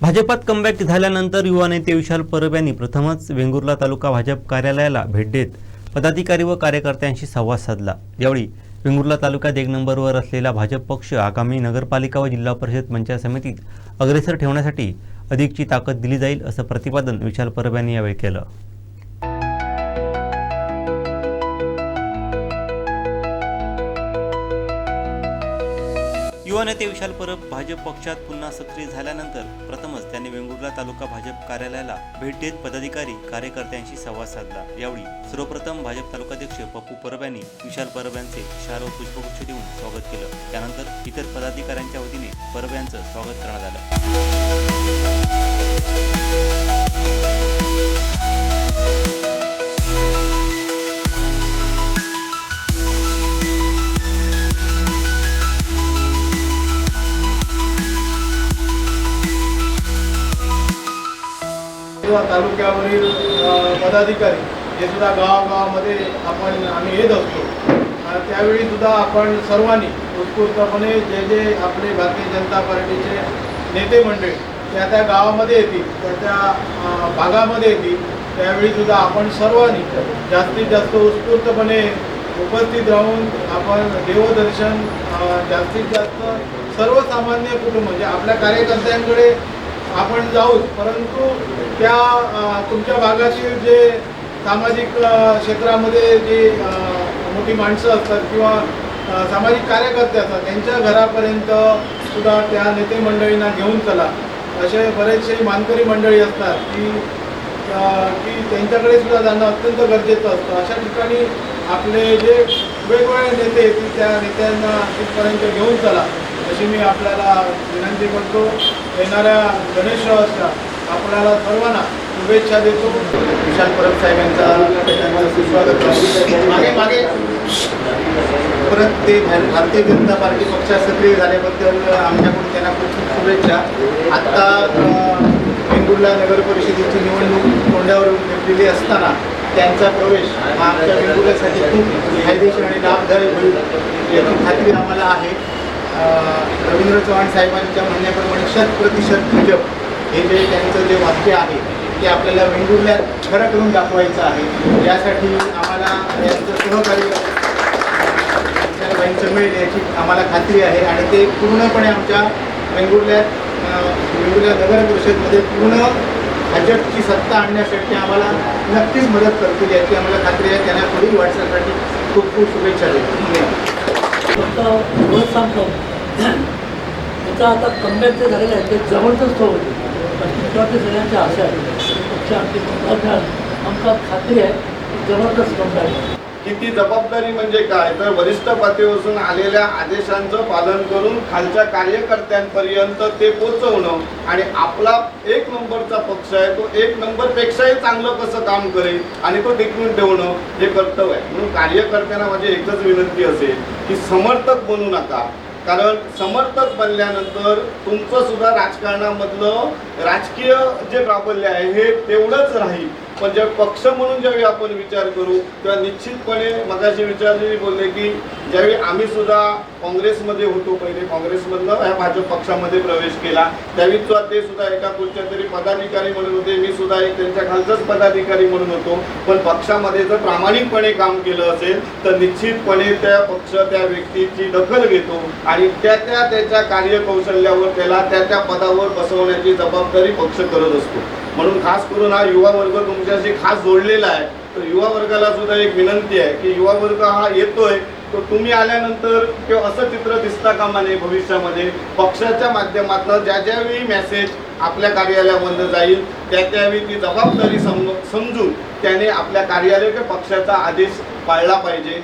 भाजपात कमबॅक झाल्यानंतर युवा नेते विशाल परब यांनी प्रथमच वेंगुर्ला तालुका भाजप कार्यालयाला भेट देत पदाधिकारी व कार्यकर्त्यांशी संवाद साधला. यावेळी वेंगुर्ला तालुक्यात एक नंबरवर असलेला भाजप पक्ष आगामी नगरपालिका व जिल्हा परिषद पंचायत समितीत अग्रेसर ठेवण्यासाठी अधिकची ताकद दिली जाईल असं प्रतिपादन विशाल परब यांनी यावेळी केलं. युवा विशाल परब भाजप पक्षात पुन्हा सक्रिय झाल्यानंतर प्रथमच त्यांनी वेंगुर्ला तालुका भाजप कार्यालयाला भेट देत पदाधिकारी कार्यकर्त्यांशी संवाद साधला. यावेळी सर्वप्रथम भाजप तालुकाध्यक्ष पप्पू परब यांनी विशाल परब यांचे शाल व पुष्पगुच्छ देऊन स्वागत केलं. त्यानंतर इतर पदाधिकाऱ्यांच्या वतीने परब यांचं स्वागत करण्यात आलं. तालुक्यावरील पदाधिकारी हे सुद्धा गावागावामध्ये आपण आम्ही येत असतो. त्यावेळी सुद्धा आपण सर्वांनी उत्स्फूर्तपणे जे जे आपले भारतीय जनता पार्टीचे नेते मंडळी त्या त्या गावामध्ये येतील त्या त्या भागामध्ये येतील त्यावेळी सुद्धा आपण सर्वांनी जास्तीत जास्त उत्स्फूर्तपणे उपस्थित राहून आपण देवदर्शन जास्तीत जास्त सर्वसामान्य कुटुंब म्हणजे आपल्या कार्यकर्त्यांकडे आपण जाऊ परंतु त्या तुमच्या भागातील जे सामाजिक क्षेत्रामध्ये जे मोठी माणसं असतात किंवा सामाजिक कार्यकर्ते असतात त्यांच्या घरापर्यंत सुद्धा त्या नेते मंडळींना घेऊन चला. असे बरेचसे मानकरी मंडळी असतात की की त्यांच्याकडे सुद्धा जाणं अत्यंत गरजेचं असतं. अशा ठिकाणी आपले जे वेगवेगळे नेते येतील त्या नेत्यांना तिथपर्यंत घेऊन चला. अशी मी आपल्याला विनंती करतो. येणाऱ्या गणेशोत्सवाच्या आपल्याला सर्वांना शुभेच्छा देतो. विशाल परब साहेब यांचा सुस्वागत मागे मागे. परत ते भारतीय जनता पार्टी पक्षात सक्रिय झाल्याबद्दल आमच्याकडून त्यांना खूप खूप शुभेच्छा. आत्ता वेंगुर्ला नगर परिषदेची निवडणूक तोंडावर ठेवलेली असताना त्यांचा प्रवेश हा आमच्या वेंगुर्ल्यासाठी खूप फायदेशीर आणि लाभदायक होईल याची खात्री आम्हाला आहे. रवींद्र चव्हाण साहेबांच्या म्हणण्याप्रमाणे शत प्रतिशत भाजप हे जे त्यांचं जे वाक्य आहे ते आपल्याला वेंगुर्ल्यात खरं करून दाखवायचं आहे. यासाठी आम्हाला यांचं सहकार्य त्यांचं मिळेल याची आम्हाला खात्री आहे. आणि ते पूर्णपणे आमच्या वेंगुर्ल्यात वेंगुर्ल्या नगर परिषदमध्ये पूर्ण भाजपची सत्ता आणण्यासाठी आम्हाला नक्कीच मदत करतील याची आम्हाला खात्री आहे. त्यांना पुढील वाटचालीसाठी खूप खूप शुभेच्छा देतो फक्त एवढंच सांगतो. त्याचा आता कमबॅक जे झालेलं आहे ते जबरदस्त होते. पण त्याच्यावरती सगळ्यांच्या आशा आहे पक्ष आमची पक्षात आमका खात्री आहे की जबरदस्त कमबॅक की किती जबाबदारी म्हणजे काय? तर वरिष्ठ पातळीपासून आलेल्या आदेशांचं पालन करून खालच्या कार्यकर्त्यांपर्यंत ते पोचवणं आणि आपला एक नंबरचा पक्ष आहे तो एक नंबरपेक्षाही चांगलं कसं काम करेल आणि तो टिकवून ठेवणं हे कर्तव्य आहे. म्हणून कार्यकर्त्यांना माझी एकच विनंती असेल की समर्थक बनू नका. कारण समर्थक बनल्यानंतर तुमचं सुद्धा राजकारणामधलं राजकीय जे प्राबल्य आहे हे तेवढंच राहील. पण जेव्हा पक्ष म्हणून ज्यावेळी आपण विचार करू तेव्हा निश्चितपणे मगाशी विचारलेली बोलले की ज्यावेळी आम्ही सुद्धा काँग्रेसमध्ये होतो पहिले काँग्रेसमधनं ह्या भाजप पक्षामध्ये प्रवेश केला त्यावेळी ते सुद्धा एका कुठच्या तरी पदाधिकारी म्हणून होते मी सुद्धा एक त्यांच्या खालचाच पदाधिकारी म्हणून होतो. पण पक्षामध्ये जर प्रामाणिकपणे काम केलं असेल तर निश्चितपणे त्या पक्ष त्या व्यक्तीची दखल घेतो आणि त्या त्या त्याच्या कार्यकौशल्यावर त्याला त्या त्या पदावर बसवण्याची जबाबदारी पक्ष करत असतो. म्हणून खास करून हा युवा वर्ग तुमच्याशी खास जोडलेला आहे. तर युवा वर्गाला सुद्धा एक विनंती आहे की युवा वर्ग हा येतोय तो तुम्ही आल्यानंतर किंवा असं चित्र दिसता कामा नये भविष्यामध्ये. पक्षाच्या माध्यमातून ज्या ज्यावेळी मेसेज आपल्या कार्यालयामधनं जाईल त्या त्यावेळी ती जबाबदारी सम समजून त्याने आपल्या कार्यालय किंवा पक्षाचा आदेश पाळला पाहिजे.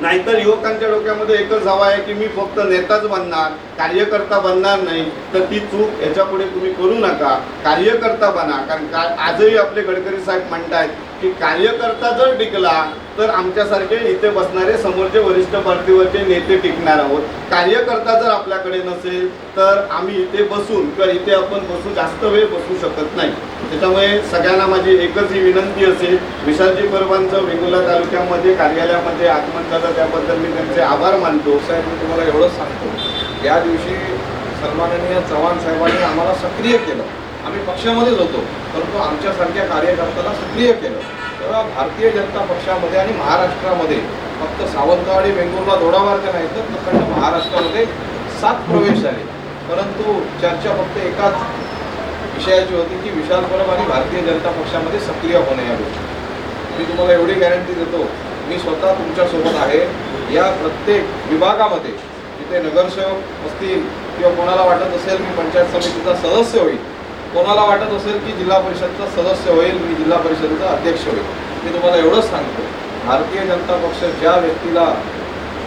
नाहीतर युवकांच्या डोक्यामध्ये एकच हवा आहे की मी फक्त नेताच बनणार कार्यकर्ता बनणार नाही तर ती चूक याच्यापुढे तुम्ही करू नका कार्यकर्ता बना. कारण का आजही आपले गडकरी साहेब म्हणतायत की कार्यकर्ता जर टिकला तर आमच्यासारखे इथे बसणारे समोरचे वरिष्ठ पातळीवरचे नेते टिकणार आहोत. कार्यकर्ता जर आपल्याकडे नसेल तर आम्ही इथे बसून किंवा इथे आपण बसू जास्त वेळ बसू शकत नाही. त्याच्यामुळे सगळ्यांना माझी एकच ही विनंती असेल विशालजी परबांचं वेंगुला तालुक्यामध्ये कार्यालयामध्ये आगमन झालं त्याबद्दल मी त्यांचे आभार मानतो. साहेब मी तुम्हाला एवढंच सांगतो. या दिवशी सन्माननीय चव्हाण साहेबांनी आम्हाला सक्रिय केलं. आम्ही पक्षामध्येच होतो परंतु आमच्यासारख्या कार्यकर्त्याला सक्रिय केलं. तेव्हा भारतीय जनता पक्षामध्ये आणि महाराष्ट्रामध्ये फक्त सावंतवाडी वेंगुर्ला दोडामार्ग नाही तर प्रखंड महाराष्ट्रामध्ये सात प्रवेश झाले. परंतु चर्चा फक्त एकाच विषयाची होती की विशाल परब आणि भारतीय जनता पक्षामध्ये सक्रिय होणे या गोष्टी. मी तुम्हाला एवढी गॅरंटी देतो मी स्वतः तुमच्यासोबत आहे. या प्रत्येक विभागामध्ये जिथे नगरसेवक असतील किंवा कोणाला वाटत असेल मी पंचायत समितीचा सदस्य होईल कोणाला वाटत असेल की जिल्हा परिषदचा सदस्य होईल मी जिल्हा परिषदेचा अध्यक्ष होईल? मी तुम्हाला एवढंच सांगतो. भारतीय जनता पक्ष ज्या व्यक्तीला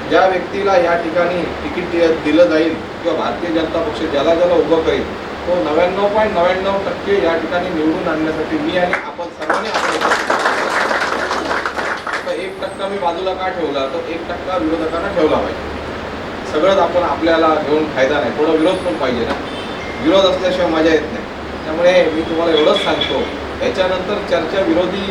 ज्या व्यक्तीला या ठिकाणी तिकीट दिलं जाईल किंवा भारतीय जनता पक्ष ज्याला ज्याला उभं करेल तो नव्याण्णव पॉईंट नव्याण्णव टक्के या ठिकाणी निवडून आणण्यासाठी मी आणि आपण सर्वांनी आता एक टक्का मी बाजूला का ठेवला? तर एक टक्का विरोधकांना ठेवला पाहिजे. सगळंच आपण आपल्याला घेऊन फायदा नाही. थोडा विरोध पण पाहिजे ना. विरोध असल्याशिवाय मजा येत नाही. त्यामुळे मी तुम्हाला एवढंच सांगतो. याच्यानंतर चर्चा विरोधी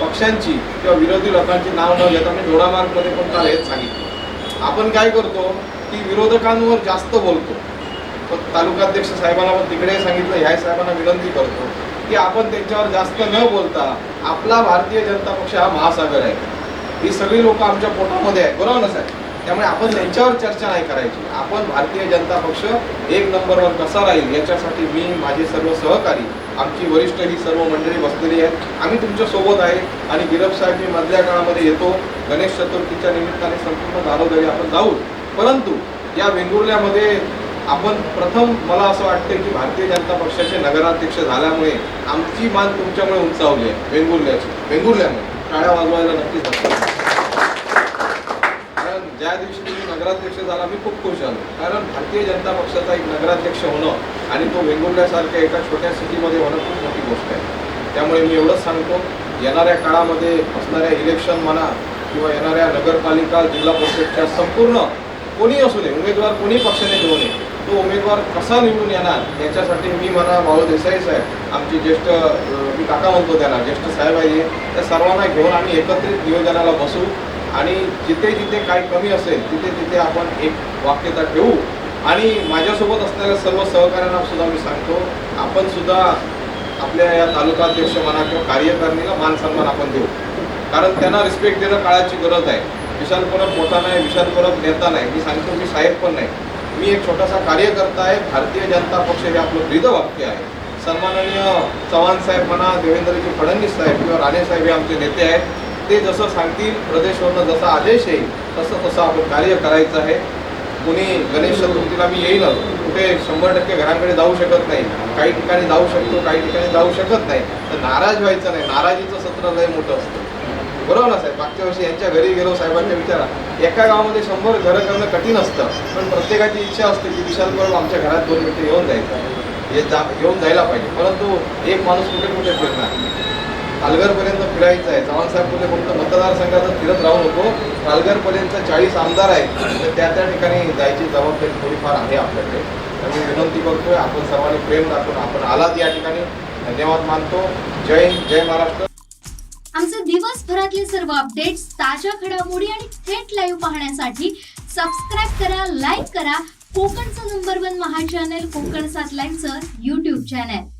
पक्षांची किंवा विरोधी लोकांची नाव न घेता मी जोडामार्गमध्ये पण काल हेच सांगितलं. आपण काय करतो की विरोधकांवर जास्त बोलतो. पण तालुकाध्यक्ष साहेबांना पण तिकडे सांगितलं ह्या साहेबांना विनंती करतो की आपण त्यांच्यावर जास्त न बोलता आपला भारतीय जनता पक्ष हा महासागर आहे. ही सगळी लोक आमच्या पोटामध्ये आहे बरोबर ना साहेब? त्यामुळे आपण त्यांच्यावर चर्चा नाही करायची. आपण भारतीय जनता पक्ष एक नंबरवर कसा राहील याच्यासाठी मी माझे सर्व सहकारी आमची वरिष्ठ ही सर्व मंडळी बसलेली आहेत. आम्ही तुमच्यासोबत आहे आणि गिरफ साहेब मी मधल्या काळामध्ये येतो. गणेश चतुर्थीच्या निमित्ताने संपूर्ण दारोदारी आपण जाऊ. परंतु या वेंगुर्ल्यामध्ये आपण प्रथम मला असं वाटतं की भारतीय जनता पक्षाचे नगराध्यक्ष झाल्यामुळे आमची मान तुमच्यामुळे उंचावली आहे वेंगुर्ल्याची वेंगुर्ल्यामुळे. टाळ्या वाजवायला नक्कीच हरकत नाही. कारण ज्या दिवशी तुम्ही नगराध्यक्ष झाला मी खूप खुश झालो. कारण भारतीय जनता पक्षाचा एक नगराध्यक्ष होणं आणि तो वेंगुर्ल्यासारख्या एका छोट्या सिटीमध्ये होणं खूप मोठी गोष्ट आहे. त्यामुळे मी एवढंच सांगतो येणाऱ्या काळामध्ये असणाऱ्या इलेक्शन म्हणा किंवा येणाऱ्या नगरपालिका जिल्हा परिषदच्या संपूर्ण कोणी असू नये उमेदवार कोणी पक्षाने घेऊ नये तो उमेदवार कसा निवडून येणार याच्यासाठी मी म्हणा भाऊ देसाई साहेब आमचे ज्येष्ठ मी काका म्हणतो त्यांना ज्येष्ठ साहेब आहे त्या सर्वांना घेऊन आम्ही एकत्रित नियोजनाला बसू. आणि जिथे जिथे काय कमी असेल तिथे तिथे आपण एक वाक्यता ठेवू. आणि माझ्यासोबत असणाऱ्या सर्व सहकाऱ्यांना सुद्धा मी सांगतो आपण सुद्धा आपल्या या तालुका अध्यक्ष म्हणा किंवा कार्यकारिणीला मान सन्मान आपण देऊ. कारण त्यांना रिस्पेक्ट देणं काळाची गरज आहे. विशाल परब मोठा नाही विशाल परब नेता नाही. मी सांगतो मी साहेब पण नाही. मी एक छोटासा कार्यकर्ता आहे. भारतीय जनता पक्ष हे आपलं ब्रीद वाक्य आहे. सन्माननीय चव्हाण साहेब म्हणा देवेंद्रजी फडणवीस साहेब किंवा राणे साहेब हे आमचे नेते आहेत. ते जसं सांगतील प्रदेशवरनं जसा आदेश येईल तसं तसं आपण कार्य करायचं आहे. कोणी गणेश चतुर्थीला मी येईलच कुठे शंभर टक्के घरांकडे जाऊ शकत नाही. काही ठिकाणी जाऊ शकतो काही ठिकाणी जाऊ शकत नाही. तर नाराज व्हायचं नाही. नाराजीचं सत्र लय मोठं असतं. बरोबर ना साहेब? मागच्या वर्षी यांच्या घरी गेलो साहेबांच्या विचारा. एका गावामध्ये शंभर घरं करणं कठीण असतं. पण प्रत्येकाची इच्छा असते की विशाल करून आमच्या घरात दोन मिनिटं येऊन जायचं. हे जा येऊन जायला पाहिजे. परंतु एक माणूस कुठे कुठे फिरणार? पालघरपर्यंत फिरायचं आहे. चव्हाण साहेब कुठे फक्त मतदारसंघातच फिरत राहू नको. पालघरपर्यंत चाळीस आमदार आहेत. तर त्या त्या ठिकाणी जायची जबाबदारी थोडीफार आहे आपल्याकडे. तर मी विनंती करतोय आपण सर्वांनी प्रेम दाखवून आपण आलात या ठिकाणी. धन्यवाद मानतो. जय हिंद जय महाराष्ट्र. आमचे दिवसभरातले सर्व अपडेट्स ताज्या घडामोडी आणि थेट लाईव्ह पाहण्यासाठी सबस्क्राईब करा लाईक करा. कोकणचं नंबर वन महा चॅनल कोकण सात लाईनचं युट्यूब चॅनल